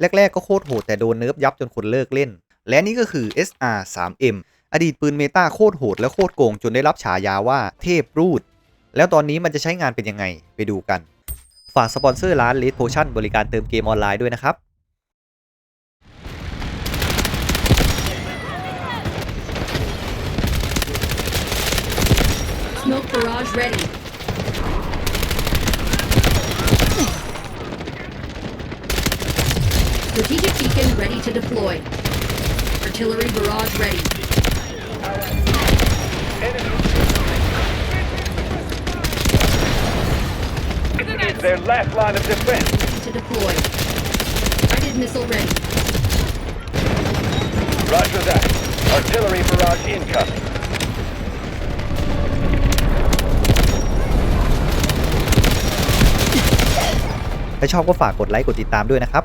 แรก ๆ ก็โคตรโหดแต่โดนเนิร์ฟยับจนคนเลิกเล่น และนี่ก็คือ SR 3M อดีตปืนเมตาโคตรโหดและโคตรโกงจนได้รับฉายาว่าเทพรูด แล้วตอนนี้มันจะใช้งานเป็นยังไงไปดูกัน ฝากสปอนเซอร์ร้าน Red Potion บริการเติมเกมออนไลน์ด้วยนะครับ Smoke barrage ready. Strategic beacon ready to deploy. Artillery barrage ready. It's their last line of defense. Ready to deploy. Guided missile ready. Roger that. Artillery barrage incoming. ถ้าชอบก็ฝากกดไลค์กดติดตามด้วยนะครับ